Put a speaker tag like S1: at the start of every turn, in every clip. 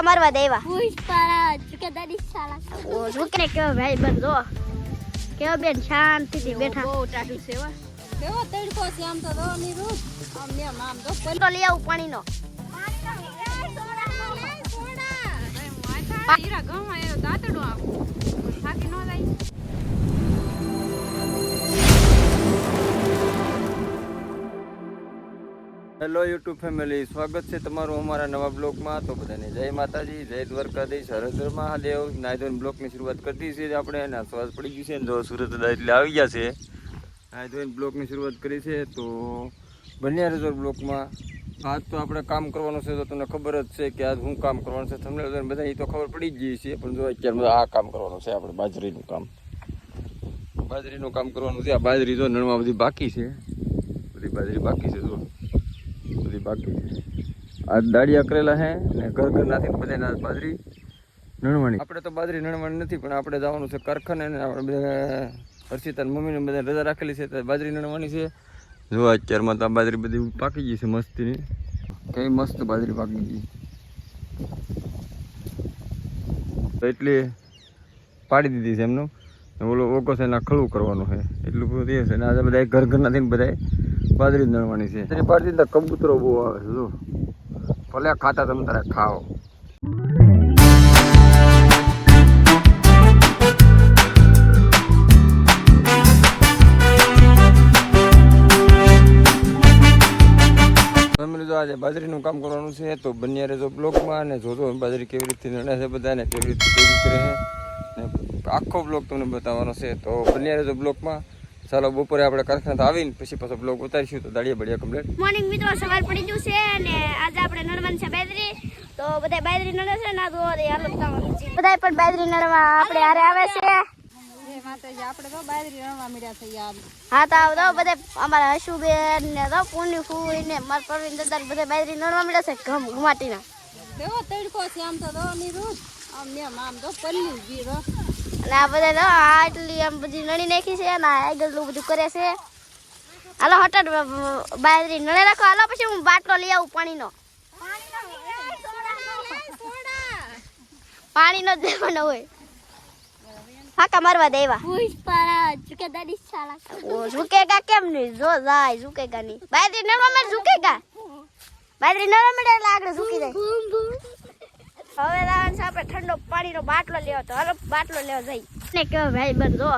S1: ફાકા મારવા દેવા ઝુકે કેવો ભાઈ બંધો કેવો બેન? શાંતિથી બેઠા.
S2: બહુ ટાટું છે વા કેવો તડકો છે આમ તો દો ની રૂપ આમ ને આમ તો
S1: તો લઈ આવું પાણીનો.
S2: હીરા ગમાં એનો દાંતડો આમ થાકી ન જાય.
S3: હેલો યુટ્યુબ ફેમિલી સ્વાગત છે તમારું અમારા નવા બ્લોગમાં. તો બધાને જય માતાજી, જય દ્વારકાધીશ હરદર મહાદેવ. નાયધોન બ્લોગની શરૂઆત કરી છે આપણે, અને શ્વાસ પડી ગયું છે જો સુરત એટલે આવી ગયા છે. નાયધોન બ્લોગની શરૂઆત કરી છે. તો બન્યા રેજો બ્લોગમાં. આજ તો આપણે કામ કરવાનું છે, તો તમને ખબર જ છે કે આજ હું કામ કરવાનું છે. તમને બધા એ તો ખબર પડી જ ગઈ છે, પણ જો અત્યારે આ કામ કરવાનું છે, આપણે બાજરીનું કામ. બાજરીનું કામ કરવાનું છે. આ બાજરી જો નણવા બધી બાકી છે. બધી બાજરી બાકી છે, જો. બધી બાકી. આ દાળિયા કરેલા હે ને ઘર ઘર નાથી બધાને બાજરી. નણવાની આપણે તો બાજરી નણવાની નથી પણ આપણે જવાનું છે કારખાને ને આપણે બધા હર્ષિતા મમ્મીને બધા રજા રાખેલી છે તો બાજરી નણવાની છે. જો અત્યારમાં તો બાજરી બધી પાકી ગઈ છે મસ્તીની. કઈ મસ્ત બાજરી પાકી ગઈ. તો એટલી પાડી દીધી છે એમનું. ઓલો ઓકો છે એના ખળું કરવાનું છે. એટલું બધું છે ને આજે બધા ઘર ઘર નથી બધા બાજરી નડવાની છે. બાજરી તો કબૂતરો બહુ આવે છે, જો. ભલે ખાતા તમે તારે ખાઓ. આજે બાજરીનું કામ કરવાનું છે, તો બન્યા રહેજો બ્લોકમાં અને જોજો બાજરી કેવી રીતે નડે છે બધાને, કેવી રીતે કેવી રીતે આખો બ્લોક તમને બતાવવાનો છે, તો બન્યા રહેજો બ્લોકમાં. ચાલો બપોરે આપણે કારખાના આવીને પછી પાછો બ્લોગ ઉતારીશું. તો દાડિયા બળિયા કમ્પ્લેટ
S1: મોર્નિંગ મિત્રો સવાર પડી ગયું છે અને આજે આપણે નડવાનું છે બાજરી તો બધા બાજરી નડે છે ને તો હાલત થવાની છે. બધા પણ બાજરી નડવા આપણે હારે આવે છે.
S2: આપણે તો બાજરી રણવા મળ્યા છે યાર.
S1: હા તો આવો તો બધા અમારા હશુબેન ને તો પુણ્ય ફૂઈ ને મારા પ્રવીણ દાદા બધા બાજરી નડવા મળ્યા છે ઘમ ઘુમાટીના.
S2: કેવો તડકો છે આમ તો દો ની રૂપ. આમ ને આમ તો પલ્લી ગઈ રો
S1: અને આ બધા આટલી આમ બધી નળી નાખી છે અને આગળનું બધું કરે છે. હાલો હટાડ બાજરી નળે રાખો. હાલો, પછી હું બાટલો લઈ આવું પાણીનો. પાણીનો જ દેવાનો હોય. ફાકા મારવા દેવા ઝુકેગા કેમ નહીં જો જાય ઝુકેગા નહીં બાજરી નડવા મેં ઝુકેગા? બાજરી નડવા મેં એટલે આગળ ઝુકી જાય. હવે લાવવાનું છે આપણે ઠંડો પાણીનો બાટલો લેવો તો હાલો બાટલો લેવા જઈ. ને કેવો ભાઈ બંધો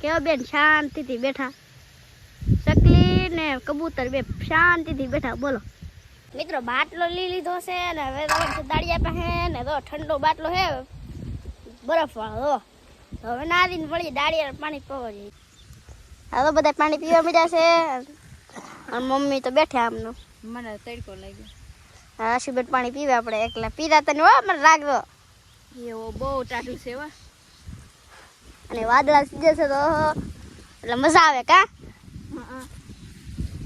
S1: કેવો બેન શાંતિથી બેઠા. ચકલી ને કબૂતર બે શાંતિથી બેઠા બોલો. મિત્રો બાટલો લઈ લીધો છે ને હવે તમારે દાળિયા પાસે ને તો ઠંડો બાટલો છે બરફવાળો તો હવે નાદીને વળી દાળિયા પાણી પીવા જઈએ. હવે બધા પાણી પીવા મળ્યા છે. અને મમ્મી તો બેઠા આમનું.
S2: મને તડકો લાગ્યો.
S1: હા શિબેટ પાણી પીવે આપણે એકલા. પીરા તને હો મને રાગવો
S2: એવો બહુ ટાટું છે વા
S1: અને વાદળા સીજે છે તો એટલે મજા આવે કા?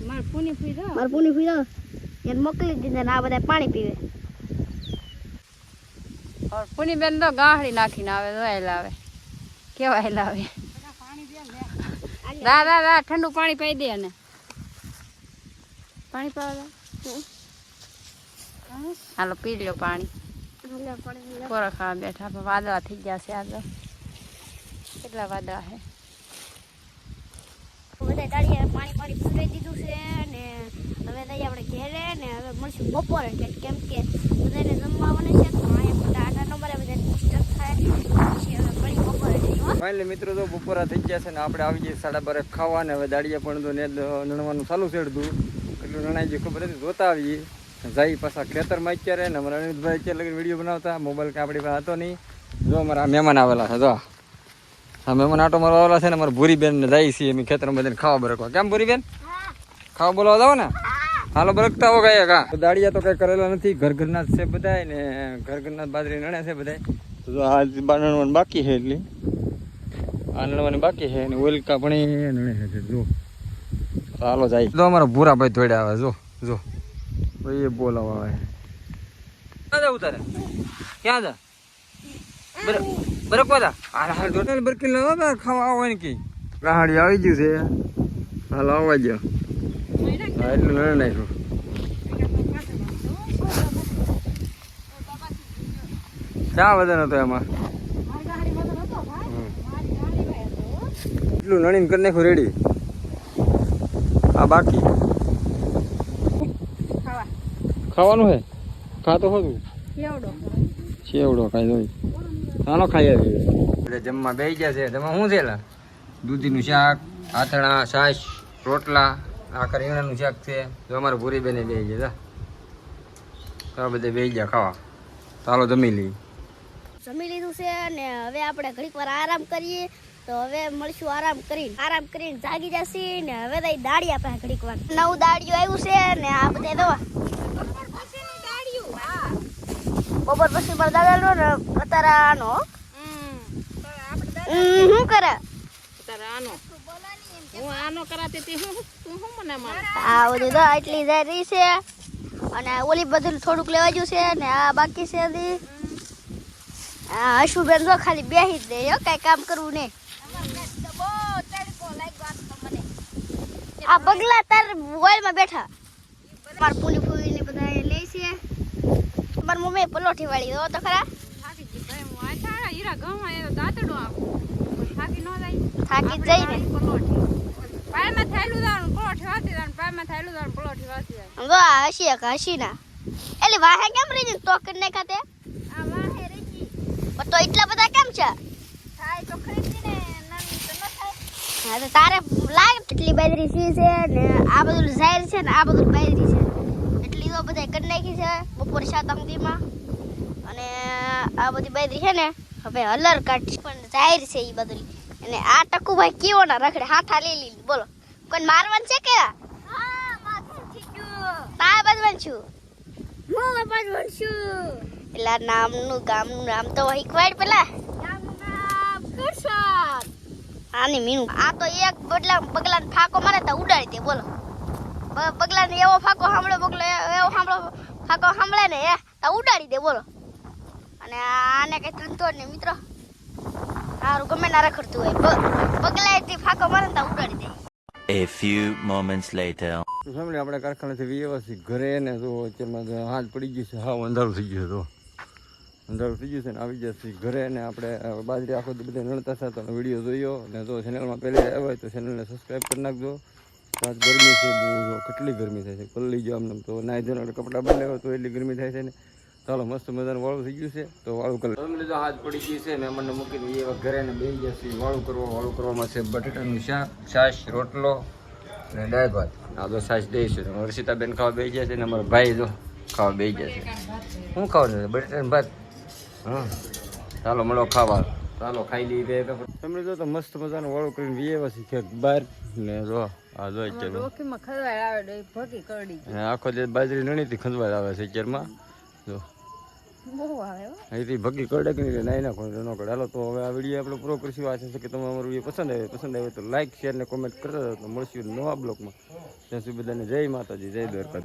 S2: મારે પૂની પી દો
S1: મારે પૂની પીરો એને મોકલી દીધા ને આ બધા પાણી પીવે.
S2: પુની બેન તો ગાહડી નાખીને આવે તો હેલા આવે. કેવા હેલા આવે? રા રા રા ઠંડુ પાણી પાઈ દે અને પાણી પાવા દો. હાલો પી લ્યો પાણી. કોરા ખાવા બેઠા. પણ વાદળા થઈ ગયા છે આજે કેટલા વાદળા છે
S1: બધા પાણી પાણી પીવી દીધું છે ને હવે દઈ આપણે ઘેરે ને હવે મળશું બપોરે. કેમ કે બધાને જમવાનું છે તો અહીંયા બધા આટા નંબરે ડિસ્ટર્બ થાય. પછી હવે બપોરે જઈએ
S3: ફાઇનલી મિત્રો તો બપોરા થઈ ગયા છે ને આપણે આવી જઈએ સાડા બારે ખાવા ને હવે દાડીએ પણ તો ને નણવાનું ચાલુ અડધું. એટલું નણાઈ ગયું ખબર હતી જોતા આવીએ. જઈ પાછા ખેતરમાં અત્યારે ને અમારા અનિતભાઈ અત્યારે લગી વીડિયો બનાવતા. મોબાઈલ કે આપણી પાસે હતો નહીં. જો અમારા આ મહેમાન આવેલા છે, જો. હા મહેમાન આટો મારો આવેલા છે ને અમારા ભૂરી બેન ને જાય છીએ અમે ખેતરમાં બધાને ખાવા બરકવા. કેમ ભૂરી બેન ખાવા બોલાવા જાઓ ને? હાલો બરકતા હો ગયા કા દાડિયા તો કઈ કરેલા નથી. ઘર ઘરના છે બધાય ને ઘર ઘરના બાજરી નણે છે બધાય. જો આ નણવાનું બાકી છે એટલી. આ નણવાની બાકી છે ને ઓલકા પણ નણે છે, જો. હાલો જાય. તો અમારા ભૂરા ભાઈ ધોડ્યા આવે, જો જો. ભાઈ એ બોલાવા આવે. ક્યાં જા ઉતારે ક્યાં જા? બરકવા જા. હાલ હાલ ધોટાલ બરકી લેવા તા ખાવા આવો ને કી? રાહડી આવી ગયું છે. હાલ આવવા ગયો હા એટલું નળ નાખ્યું. શા વધારે હતો એમાં. એટલું નણીને કરી નાખ્યું રેડી આ બાકી. ખાવાનું હે? ખાતો હોતું
S2: કેવડો
S3: ચેવડો ખાઈ દોય ચાલો ખાઈ આવી એટલે જમવા બેસી ગયા છે. જમવા શું છે દૂધીનું શાક આથણા છાશ રોટલા. આખર રીંગણાનું શાક છે. જો અમારે ભૂરી બેને બેસી ગયા તો બધે બેસી ગયા ખાવા. ચાલો જમી લઈએ.
S1: જમી લીધું છે ને હવે આપણે ઘડીક વાર આરામ કરીએ. તો હવે મળશું આરામ કરીને. આરામ કરીને જાગી જશે ને હવે દાડી આપણે ઘડીક વાર. નવું દાડિયું આવ્યું છે ને આ બધે દવા. બપોર પછી મારા દાદાનો ને અત્યારે આનો શું કરે?
S2: આનો. હું આનો કરાતી હતી હું તું શું મને
S1: આ બધું તો એટલી જાય છે અને ઓલી બધું થોડુંક લેવા ગયું છે ને આ બાકી છે હજી. આ હશુબેન તો ખાલી બેસી જ દે કાંઈ કામ કરવું નહીં. આ બગલા તાર મોબાઈલમાં બેઠા. પુલી પૂલી મારી મમ્મી પલોઠી વાળી દો તો ખરા.
S2: થાકી ગઈ ભાઈ હું આ તારા હીરા ઘઉં એ દાંતડો આવું થાકી ન જાય.
S1: થાકી જઈ ને.
S2: પલોઠી. પાયમાં થયેલું દાણ પલોઠી વાતી દાણ પાયમાં થયેલું દાણ પલોઠી વાતી જાય
S1: ગો હસી એક હસી ના. એટલે વાહે કેમ રહી તો કરી નાખા તે?
S2: આ વાહે
S1: રહી તો એટલા બધા કેમ છે?
S2: થાય તો ખરીદી ને નાની તો ન થાય.
S1: હા તો તારે લાગ એટલી બાજરી સી છે ને આ બધું ઝાહેર છે ને આ બધું બાજરી છે. બધા કરી નાખી છે બપોર સાત અંગીમાં અને આ બધી બાજરી છે ને હવે હલર કાઢી પણ જાહેર છે એ બધું અને આ ટકુભાઈ કેવો ના રખડે હાથા લઈ લીધી. બોલો કોઈ મારવાનું છે કે? તારે બાજવાનું છું. હું છું. એટલે નામનું ગામનું નામ તો શીખવાડ પેલા? આની મીનું. આ તો એક પગલા બગલાને ફાકો મારે તો ઉડાડી દે બોલો. બ- બગલાને એવો ફાકો સાંભળે બગલો એવો સાંભળો ફાકો સાંભળે ને એ તો ઉડાડી દે બોલો. અને આને કઈ ધંધો ને નહીં મિત્રો. સારું ગમે ના રખડતું હોય. બ- બગલાએથી ફાકો મારે ને તો ઉડાડી દે.
S4: A few moments later.
S3: તો સાંભળી આપણે કારખાનાથી વ્યવસ્થિત ઘરે ને તો અત્યારમાં હાથ પડી ગયું છે. હા અંધારું થઈ ગયું તો. અંધારું થઈ ગયું છે ને આવી જશે ઘરે ને આપણે બાજરી આખો બધે નડતા હતા તો વીડિયો જોયો ને તો ચેનલમાં પહેલી આવ્યો હોય તો ચેનલને સબસ્ક્રાઈબ કરી નાખજો. આજ ગરમી છે, બહુ કેટલી ગરમી થાય છે, પલ્લી જો આમને તો નાઈ ધોઈને કપડાં બદલાવ્યો તો એટલી ગરમી થાય છે ને. ચાલો, મસ્ત મજાનું વાળું થઈ ગયું છે, તો વાળું કલર તમને જો હાથ પડી ગયું છે મહેમાનને મૂકીને એ ઘરે ને બેસી જશે વાળું કરવા, વાળું કરવામાં છે બટેટાનું શાક, છાશ, રોટલો અને દાળ ભાત. આ તો છાશ દઈશું. હર્ષિતાબેન ખાવા બેસી જશે ને અમારા ભાઈ જો ખાવા બેસી જશે શું ખાવાનું છે? બટેટાનું ભાત? હા ચાલો, મળો ખાવા. ચાલો ખાઈ લઈએ તો તમે જો તો મસ્ત મજાનું વાળું કરીને વીએ શીખે બહાર ને જો આ જો કે
S2: ડોકીમાં આવે તો ભોકી કરડી
S3: આખો જે બાજરી નણીથી ખંજવાળ આવે છે કેરમાં જો.
S2: બહુ આવે
S3: અહીંથી ભગી કરડે કે નહીં નાઈ નાખો ન કરે હાલો તો હવે આ વીડિયો આપણે પૂરો કરીશું. આશા છે કે તમને અમારો વીડિયો પસંદ આવે પસંદ આવે તો લાઈક શેર ને કોમેન્ટ કરતા રહો તો મળશું નવા બ્લોગમાં. ત્યાં સુધી બધાને જય માતાજી જય દ્વારકા